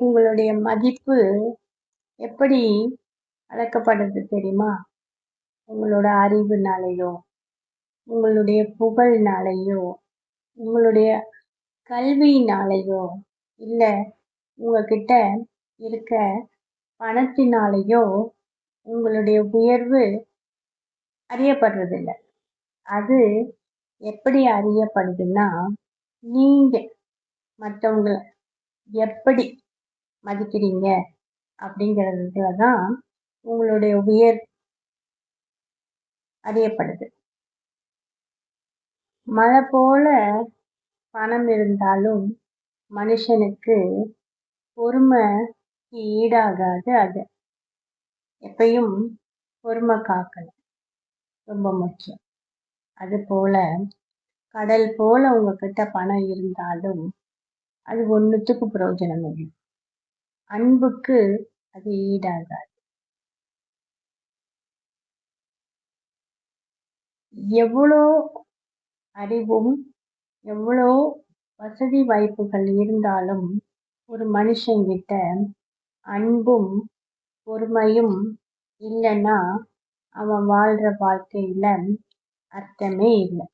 உங்களுடைய மதிப்பு எப்படி அளக்கப்படுது தெரியுமா? உங்களோட அறிவுனாலேயோ உங்களுடைய புகழ்னாலேயோ உங்களுடைய கல்வியினாலேயோ இல்லை உங்ககிட்ட இருக்க பணத்தினாலேயோ உங்களுடைய உயர்வு அறியப்படுறதில்ல. அது எப்படி அறியப்படுதுன்னா நீங்கள் மற்றவங்கள எப்படி மதிக்கிறீங்க அப்படிங்கிறதுல தான் உங்களுடைய உயர் அறியப்படுது. மழை போல பணம் இருந்தாலும் மனுஷனுக்கு பொறுமைக்கு ஈடாகாது அது. எப்பயும் பொறுமை காக்கணும். ரொம்ப முக்கியம். அது போல கடல் போல உங்ககிட்ட பணம் இருந்தாலும் அது ஒன்றுத்துக்கு பிரயோஜனம் இல்லை. அன்புக்கு அது ஈடாகாது. எவ்வளோ அறிவும் எவ்வளோ வசதி வாய்ப்புகள் இருந்தாலும் ஒரு மனுஷங்கிட்ட அன்பும் பொறுமையும் இல்லைன்னா அவன் வாழ்கிற வாழ்க்கையில் அர்த்தமே இல்லை.